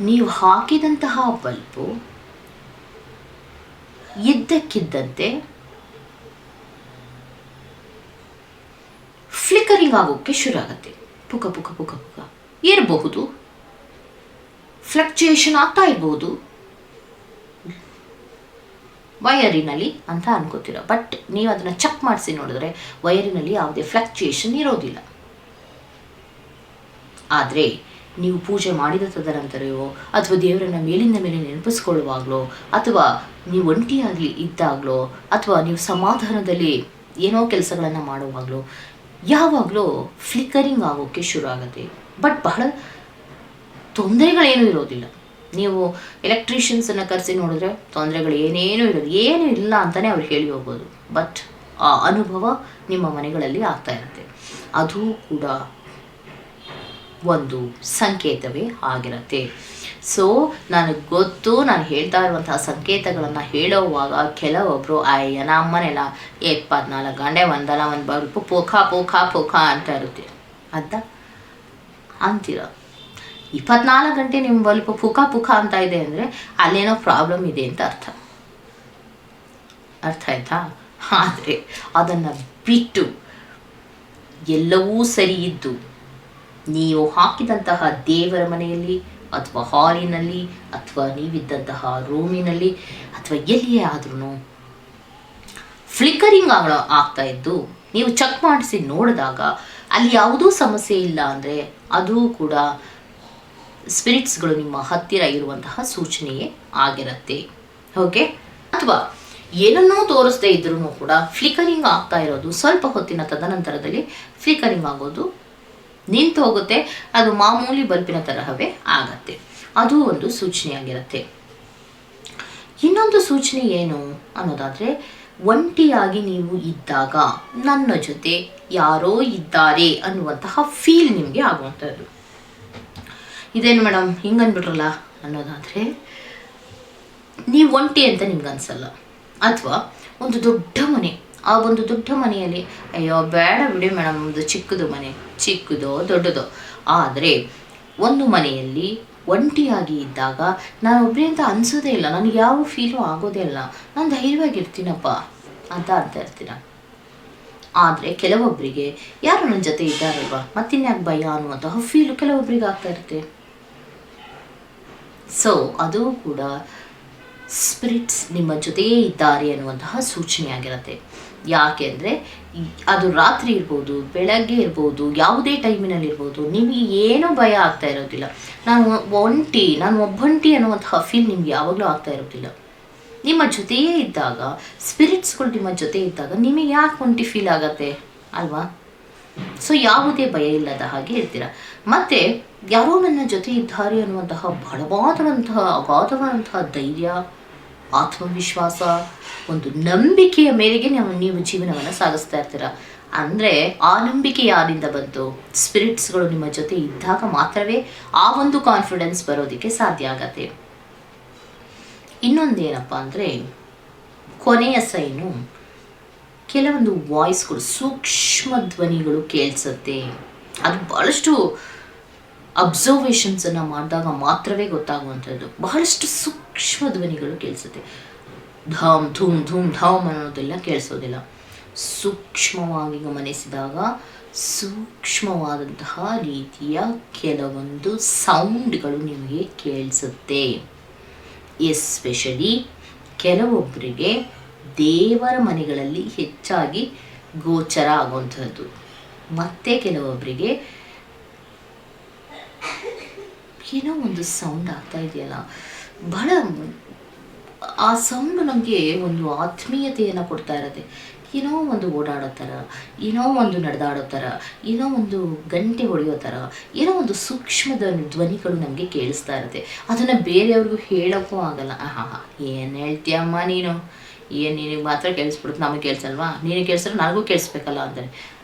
ನೀವು ಹಾಕಿದಂತಹ ಬಲ್ಬು ಇದ್ದಕ್ಕಿದ್ದಂತೆ ಫ್ಲಿಕರಿಂಗ್ ಆಗೋಕ್ಕೆ ಶುರು ಆಗುತ್ತೆ ಪುಕ ಪುಕ ಪುಕ ಪುಕ. ಇರಬಹುದು ಫ್ಲಕ್ಚುಯೇಷನ್ ಆಗ್ತಾ ಇರಬಹುದು. ವಯರಿನಲ್ಲಿ ಅಂತ ಅನ್ಕೋತೀರ. ಬಟ್ ನೀವು ಅದನ್ನು ಚೆಕ್ ಮಾಡಿಸಿ ನೋಡಿದ್ರೆ ವಯರಿನಲ್ಲಿ ಯಾವುದೇ ಫ್ಲಕ್ಚುಯೇಷನ್ ಇರೋದಿಲ್ಲ. ಆದರೆ ನೀವು ಪೂಜೆ ಮಾಡಿದ ತದನಂತರವೋ ಅಥವಾ ದೇವರನ್ನ ಮೇಲಿಂದ ಮೇಲೆ ನೆನಪಿಸ್ಕೊಳ್ಳುವಾಗಲೋ ಅಥವಾ ನೀವು ಒಂಟಿಯಾಗಲಿ ಇದ್ದಾಗಲೋ ಅಥವಾ ನೀವು ಸಮಾಧಾನದಲ್ಲಿ ಏನೋ ಕೆಲಸಗಳನ್ನು ಮಾಡುವಾಗಲೋ ಯಾವಾಗಲೂ ಫ್ಲಿಕರಿಂಗ್ ಆಗೋಕ್ಕೆ ಶುರು ಆಗುತ್ತೆ ಬಟ್ ಬಹಳ ತೊಂದರೆಗಳೇನೂ ಇರೋದಿಲ್ಲ. ನೀವು ಎಲೆಕ್ಟ್ರಿಷಿಯನ್ಸನ್ನು ಕರೆಸಿ ನೋಡಿದ್ರೆ ತೊಂದರೆಗಳು ಏನೇನೂ ಇರೋದು, ಏನೂ ಇಲ್ಲ ಅಂತಲೇ ಅವ್ರು ಹೇಳಿ ಹೋಗ್ಬೋದು. ಬಟ್ ಆ ಅನುಭವ ನಿಮ್ಮ ಮನೆಗಳಲ್ಲಿ ಆಗ್ತಾ ಇರುತ್ತೆ. ಅದು ಕೂಡ ಒಂದು ಸಂಕೇತವೇ ಆಗಿರುತ್ತೆ. ಸೊ ನನಗೆ ಗೊತ್ತು, ನಾನು ಹೇಳ್ತಾ ಇರುವಂತಹ ಸಂಕೇತಗಳನ್ನು ಹೇಳೋವಾಗ ಕೆಲವೊಬ್ಬರು ಅಯ್ಯ, ನಮ್ಮನೆಲ್ಲ ಇಪ್ಪತ್ನಾಲ್ಕು ಗಂಟೆ ಒಂದಲ್ಲ, ಒಂದು ಬಲ್ಪು ಪೋಖ ಪೋಖ ಪೋಖ ಅಂತ ಇರುತ್ತೆ. ಅದ ಅಂತೀರ? ಇಪ್ಪತ್ನಾಲ್ಕು ಗಂಟೆ ನಿಮ್ಮ ಬಲ್ಪು ಪುಖ ಪುಖ ಅಂತ ಇದೆ ಅಂದರೆ ಅಲ್ಲೇನೋ ಪ್ರಾಬ್ಲಮ್ ಇದೆ ಅಂತ ಅರ್ಥ. ಅರ್ಥ ಆಯ್ತಾ? ಆದರೆ ಅದನ್ನು ಬಿಟ್ಟು ಎಲ್ಲವೂ ಸರಿ ಇದ್ದು, ನೀವು ಹಾಕಿದಂತಹ ದೇವರ ಮನೆಯಲ್ಲಿ ಅಥವಾ ಹಾಲಿನಲ್ಲಿ ಅಥವಾ ನೀವಿದ್ದಂತಹ ರೂಮಿನಲ್ಲಿ ಅಥವಾ ಎಲ್ಲಿಯೇ ಆದ್ರೂ ಫ್ಲಿಕರಿಂಗ್ ಆಗ ಆಗ್ತಾ ಇದ್ದು ನೀವು ಚೆಕ್ ಮಾಡಿಸಿ ನೋಡಿದಾಗ ಅಲ್ಲಿ ಯಾವುದೂ ಸಮಸ್ಯೆ ಇಲ್ಲ ಅಂದರೆ ಅದು ಕೂಡ ಸ್ಪಿರಿಟ್ಸ್ಗಳು ನಿಮ್ಮ ಹತ್ತಿರ ಇರುವಂತಹ ಸೂಚನೆಯೇ ಆಗಿರುತ್ತೆ. ಓಕೆ ಅಥವಾ ಏನನ್ನೂ ತೋರಿಸದೇ ಇದ್ರೂ ಕೂಡ ಫ್ಲಿಕರಿಂಗ್ ಆಗ್ತಾ ಇರೋದು ಸ್ವಲ್ಪ ಹೊತ್ತಿನ ತದನಂತರದಲ್ಲಿ ಫ್ಲಿಕರಿಂಗ್ ಆಗೋದು ನಿಂತು ಹೋಗುತ್ತೆ ಅದು ಮಾಮೂಲಿ ಬಲ್ಪಿನ ತರಹವೇ ಆಗತ್ತೆ. ಅದು ಒಂದು ಸೂಚನೆಯಾಗಿರುತ್ತೆ. ಇನ್ನೊಂದು ಸೂಚನೆ ಏನು ಅನ್ನೋದಾದರೆ, ಒಂಟಿಯಾಗಿ ನೀವು ಇದ್ದಾಗ ನನ್ನ ಜೊತೆ ಯಾರೋ ಇದ್ದಾರೆ ಅನ್ನುವಂತಹ ಫೀಲ್ ನಿಮಗೆ ಆಗುವಂಥದ್ದು. ಇದೇನು ಮೇಡಮ್, ಹಿಂಗನ್ಬಿಟ್ರಲ್ಲ ಅನ್ನೋದಾದರೆ, ನೀವು ಒಂಟಿ ಅಂತ ನಿಮ್ಗೆ ಅನ್ಸಲ್ಲ ಅಥವಾ ಒಂದು ದೊಡ್ಡ ಮನೆ. ಆ ಒಂದು ದೊಡ್ಡ ಮನೆಯಲ್ಲಿ, ಅಯ್ಯೋ, ಬೇಡ ಬಿಡಿ ಮೇಡಮ್ ಒಂದು ಚಿಕ್ಕದು ಮನೆ, ಚಿಕ್ಕದೋ, ದೊಡ್ಡದೋ. ಆದರೆ, ಒಂದು ಮನೆಯಲ್ಲಿ ಒಂಟಿಯಾಗಿ ಇದ್ದಾಗ ನಾನು ಒಬ್ಬರೇ ಅಂತ ಅನ್ಸೋದೇ ಇಲ್ಲ, ನನಗೆ ಯಾವ ಫೀಲು ಆಗೋದೇ ಇಲ್ಲ. ನಾನು ಧೈರ್ಯವಾಗಿರ್ತೀನಪ್ಪ, ಅಂತ ಅಂತ ಇರ್ತೀರ. ಆದರೆ ಕೆಲವೊಬ್ಬರಿಗೆ ಯಾರು ನನ್ನ ಜೊತೆ ಇದ್ದಾರಲ್ವಾ, ಮತ್ತಿನ್ಯಾಕೆ ಭಯ ಅನ್ನುವಂತಹ ಫೀಲು ಕೆಲವೊಬ್ಬರಿಗೆ ಆಗ್ತಾ ಇರುತ್ತೆ. ಸೊ ಅದು ಕೂಡ ಸ್ಪಿರಿಟ್ಸ್ ನಿಮ್ಮ ಜೊತೆಯೇ ಇದ್ದಾರೆ ಅನ್ನುವಂತಹ ಸೂಚನೆಯಾಗಿರುತ್ತೆ. ಯಾಕೆಂದರೆ ಅದು ರಾತ್ರಿ ಇರ್ಬೋದು, ಬೆಳಗ್ಗೆ ಇರ್ಬೋದು, ಯಾವುದೇ ಟೈಮಿನಲ್ಲಿ ಇರ್ಬೋದು, ನಿಮಗೆ ಏನೂ ಭಯ ಆಗ್ತಾ ಇರೋದಿಲ್ಲ. ನಾನು ಒಂಟಿ, ನಾನು ಒಬ್ಬಂಟಿ ಅನ್ನುವಂತಹ ಫೀಲ್ ನಿಮ್ಗೆ ಯಾವಾಗಲೂ ಆಗ್ತಾ ಇರೋದಿಲ್ಲ. ನಿಮ್ಮ ಜೊತೆಯೇ ಇದ್ದಾಗ ಸ್ಪಿರಿಟ್ಸ್ಗಳು ನಿಮ್ಮ ಜೊತೆ ಇದ್ದಾಗ ನಿಮಗೆ ಯಾಕೆ ಒಂಟಿ ಫೀಲ್ ಆಗತ್ತೆ ಅಲ್ವಾ? ಸೊ ಯಾವುದೇ ಭಯ ಇಲ್ಲದ ಹಾಗೆ ಇರ್ತೀರ. ಮತ್ತೆ, ಯಾರೋ ನನ್ನ ಜೊತೆ ಇದ್ದಾರೆ ಅನ್ನುವಂತಹ ಬಲವಾದಂತಹ, ಅಗಾಧವಾದಂತಹ ಧೈರ್ಯ ಆತ್ಮವಿಶ್ವಾಸ, ಒಂದು ನಂಬಿಕೆಯ ಮೇರೆಗೆ ನಾವು ನೀವು ಜೀವನವನ್ನು ಸಾಗಿಸ್ತಾ ಇರ್ತೀರ. ಅಂದರೆ ಆ ನಂಬಿಕೆ ಯಾರಿಂದ ಬಂತು? ಸ್ಪಿರಿಟ್ಸ್ಗಳು ನಿಮ್ಮ ಜೊತೆ ಇದ್ದಾಗ ಮಾತ್ರವೇ ಆ ಒಂದು ಕಾನ್ಫಿಡೆನ್ಸ್ ಬರೋದಕ್ಕೆ ಸಾಧ್ಯ ಆಗತ್ತೆ. ಇನ್ನೊಂದೇನಪ್ಪ ಅಂದರೆ, ಕೊನೆಯ ಸೈನು, ಕೆಲವೊಂದು ವಾಯ್ಸ್ಗಳು ಸೂಕ್ಷ್ಮ ಧ್ವನಿಗಳು ಕೇಳಿಸುತ್ತೆ. ಅದು ಭಾಳಷ್ಟು ಅಬ್ಸರ್ವೇಷನ್ಸನ್ನು ಮಾಡಿದಾಗ ಮಾತ್ರವೇ ಗೊತ್ತಾಗುವಂಥದ್ದು. ಬಹಳಷ್ಟು ಸೂಕ್ಷ್ಮ ಧ್ವನಿಗಳು ಕೇಳಿಸುತ್ತೆ. ಧಾಮ್, ಧೂಮ್ ಧೂಮ್, ಧಾಮ್ ಅನ್ನೋದೆಲ್ಲ ಕೇಳಿಸೋದಿಲ್ಲ. ಸೂಕ್ಷ್ಮವಾಗಿ ಗಮನಿಸಿದಾಗ ಸೂಕ್ಷ್ಮವಾದಂತಹ ರೀತಿಯ ಕೆಲವೊಂದು ಸೌಂಡ್ಗಳು ನಿಮಗೆ ಕೇಳಿಸುತ್ತೆ. ಎಸ್ಪೆಷಲಿ ಕೆಲವೊಬ್ಬರಿಗೆ ದೇವರ ಮನೆಗಳಲ್ಲಿ ಹೆಚ್ಚಾಗಿ ಗೋಚರ ಆಗುವಂಥದ್ದು ಮತ್ತೆ ಕೆಲವೊಬ್ಬರಿಗೆ ಏನೋ ಒಂದು ಸೌಂಡ್ ಆಗ್ತಾ ಇದೆಯಲ್ಲ. ಬಹಳ ಆ ಸೌಂಡ್ ನಮಗೆ ಒಂದು ಆತ್ಮೀಯತೆಯನ್ನು ಕೊಡ್ತಾ ಇರುತ್ತೆ. ಏನೋ ಒಂದು ಓಡಾಡೋ ಥರ ಏನೋ ಒಂದು ನಡೆದಾಡೋ ಥರ ಏನೋ ಒಂದು ಗಂಟೆ ಹೊಡೆಯೋ ಥರ ಏನೋ ಒಂದು ಸೂಕ್ಷ್ಮದ ಧ್ವನಿ ಧ್ವನಿಗಳು ನಮಗೆ ಕೇಳಿಸ್ತಾ ಇರುತ್ತೆ. ಅದನ್ನು ಬೇರೆಯವ್ರಿಗೂ ಹೇಳೋಕ್ಕೂ ಆಗಲ್ಲ. ಆಹಾ ಏನು ಹೇಳ್ತೀಯಮ್ಮ ನೀನು? ಏನು ನಿನಗೆ ಮಾತ್ರ ಕೇಳಿಸ್ಬಿಡುತ್ತೆ? ನಮಗೆ ಕೇಳಿಸಲ್ವಾ? ನೀನು ಕೇಳಿಸಿದ್ರೆ ನನಗೂ ಕೇಳಿಸ್ಬೇಕಲ್ಲ ಅಂದರೆ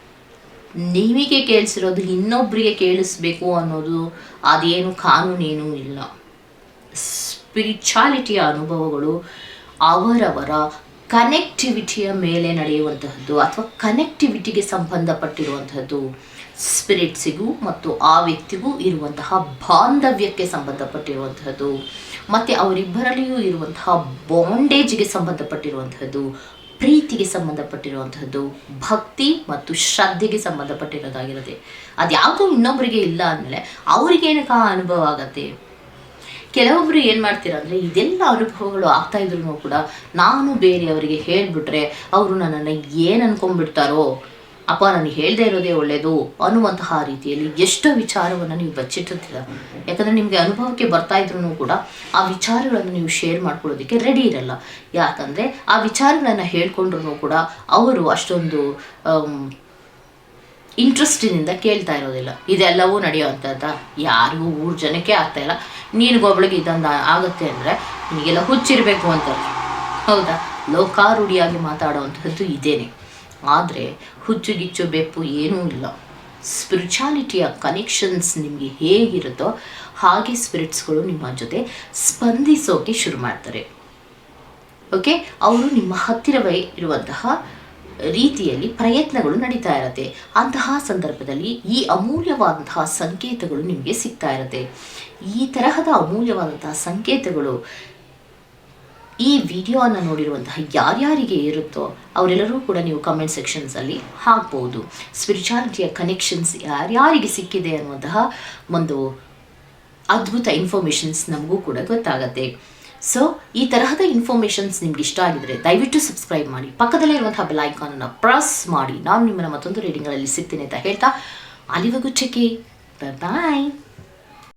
ನಿಮಗೆ ಕೇಳಿಸಿರೋದು ಇನ್ನೊಬ್ಬರಿಗೆ ಕೇಳಿಸ್ಬೇಕು ಅನ್ನೋದು ಅದೇನು ಕಾನೂನೇನೂ ಇಲ್ಲ. ಸ್ಪಿರಿಚಾಲಿಟಿಯ ಅನುಭವಗಳು ಅವರವರ ಕನೆಕ್ಟಿವಿಟಿಯ ಮೇಲೆ ನಡೆಯುವಂತಹದ್ದು ಅಥವಾ ಕನೆಕ್ಟಿವಿಟಿಗೆ ಸಂಬಂಧಪಟ್ಟಿರುವಂತಹದ್ದು. ಸ್ಪಿರಿಟ್ಸಿಗೂ ಮತ್ತು ಆ ವ್ಯಕ್ತಿಗೂ ಇರುವಂತಹ ಬಾಂಧವ್ಯಕ್ಕೆ ಸಂಬಂಧಪಟ್ಟಿರುವಂತಹದ್ದು. ಮತ್ತು ಅವರಿಬ್ಬರಲ್ಲಿಯೂ ಇರುವಂತಹ ಬಾಂಡೇಜ್ಗೆ ಸಂಬಂಧಪಟ್ಟಿರುವಂತಹದ್ದು. ಪ್ರೀತಿಗೆ ಸಂಬಂಧಪಟ್ಟಿರುವಂತಹದ್ದು. ಭಕ್ತಿ ಮತ್ತು ಶ್ರದ್ಧೆಗೆ ಸಂಬಂಧಪಟ್ಟಿರೋದಾಗಿರುತ್ತೆ. ಅದ್ಯಾವುದೋ ಇನ್ನೊಬ್ಬರಿಗೆ ಇಲ್ಲ ಅಂದಮೇಲೆ ಅವ್ರಿಗೇನಕ್ಕ ಅನುಭವ ಆಗತ್ತೆ? ಕೆಲವೊಬ್ರು ಏನು ಮಾಡ್ತೀರಾ ಅಂದರೆ, ಇದೆಲ್ಲ ಅನುಭವಗಳು ಆಗ್ತಾ ಇದ್ರು ಕೂಡ ನಾನು ಬೇರೆಯವರಿಗೆ ಹೇಳಿಬಿಟ್ರೆ, ಅವರು ನನ್ನನ್ನು ಏನು ಅನ್ಕೊಂಡ್ಬಿಡ್ತಾರೋ, ಅಪ್ಪ ನಾನು ಹೇಳದೇ ಇರೋದೇ ಒಳ್ಳೆಯದು ಅನ್ನುವಂತಹ ರೀತಿಯಲ್ಲಿ ಎಷ್ಟೋ ವಿಚಾರವನ್ನು ನೀವು ಬಚ್ಚಿಟ್ಟಿರ್ತೀರ. ಯಾಕಂದರೆ ನಿಮಗೆ ಅನುಭವಕ್ಕೆ ಬರ್ತಾ ಇದ್ರೂ ಕೂಡ ಆ ವಿಚಾರಗಳನ್ನು ನೀವು ಶೇರ್ ಮಾಡ್ಕೊಳ್ಳೋದಕ್ಕೆ ರೆಡಿ ಇರಲ್ಲ. ಯಾಕಂದರೆ ಆ ವಿಚಾರಗಳನ್ನು ಹೇಳ್ಕೊಂಡ್ರೂ ಕೂಡ ಅವರು ಅಷ್ಟೊಂದು ಇಂಟ್ರೆಸ್ಟಿನಿಂದ ಕೇಳ್ತಾ ಇರೋದಿಲ್ಲ. ಇದೆಲ್ಲವೂ ನಡೆಯುವಂಥದ್ದು ಯಾರಿಗೂ ಊರು ಜನಕ್ಕೆ ಆಗ್ತಾ ಇಲ್ಲ. ನೀನಿಗೊಬ್ಳಿಗೆ ಇದೊಂದು ಆಗುತ್ತೆ ಅಂದರೆ ನಿನಗೆಲ್ಲ ಹುಚ್ಚಿರಬೇಕು ಅಂತಾರೆ ಹೌದಾ? ಲೋಕಾರೂಢಿಯಾಗಿ ಮಾತಾಡುವಂಥದ್ದು ಇದೇನೆ. ಆದರೆ ಹುಚ್ಚು ಗಿಚ್ಚು ಬೆಪ್ಪು ಏನೂ ಇಲ್ಲ. ಸ್ಪಿರಿಚುಯಾಲಿಟಿಯ ಕನೆಕ್ಷನ್ಸ್ ನಿಮಗೆ ಹೇಗಿರುತ್ತೋ ಹಾಗೆ ಸ್ಪಿರಿಟ್ಸ್ಗಳು ನಿಮ್ಮ ಜೊತೆ ಸ್ಪಂದಿಸೋಕೆ ಶುರು ಮಾಡ್ತಾರೆ. ಓಕೆ ಅವರು ನಿಮ್ಮ ಹತ್ತಿರವೇ ಇರುವಂತಹ ರೀತಿಯಲ್ಲಿ ಪ್ರಯತ್ನಗಳು ನಡೀತಾ ಇರುತ್ತೆ. ಅಂತಹ ಸಂದರ್ಭದಲ್ಲಿ ಈ ಅಮೂಲ್ಯವಾದಂತಹ ಸಂಕೇತಗಳು ನಿಮಗೆ ಸಿಗ್ತಾ ಇರುತ್ತೆ. ಈ ತರಹದ ಅಮೂಲ್ಯವಾದಂತಹ ಸಂಕೇತಗಳು ಈ ವಿಡಿಯೋನ ನೋಡಿರುವಂತಹ ಯಾರ್ಯಾರಿಗೆ ಇರುತ್ತೋ ಅವರೆಲ್ಲರೂ ಕೂಡ ನೀವು ಕಮೆಂಟ್ ಸೆಕ್ಷನ್ಸಲ್ಲಿ ಹಾಕ್ಬೋದು. ಸ್ಪಿರಿಚುಯಾಲಿಟಿಯ ಕನೆಕ್ಷನ್ಸ್ ಯಾರ್ಯಾರಿಗೆ ಸಿಕ್ಕಿದೆ ಅನ್ನುವಂತಹ ಒಂದು ಅದ್ಭುತ ಇನ್ಫಾರ್ಮೇಷನ್ಸ್ ನಮಗೂ ಕೂಡ ಗೊತ್ತಾಗತ್ತೆ. ಸೊ ಈ ತರಹದ ಇನ್ಫಾರ್ಮೇಷನ್ಸ್ ನಿಮ್ಗೆ ಇಷ್ಟ ಆಗಿದ್ರೆ ದಯವಿಟ್ಟು ಸಬ್ಸ್ಕ್ರೈಬ್ ಮಾಡಿ. ಪಕ್ಕದಲ್ಲೇ ಇರುವಂತಹ ಬೆಲ್ ಐಕಾನನ್ನು ಪ್ರೆಸ್ ಮಾಡಿ. ನಾನು ನಿಮ್ಮನ್ನ ಮತ್ತೊಂದು ರೀಡಿಂಗ್ಗಳಲ್ಲಿ ಸಿಗ್ತೀನಿ ಅಂತ ಹೇಳ್ತಾ ಅಲ್ಲಿವರೆಗೂ ಚೆಕ್ಕೆ ಬಾಯ್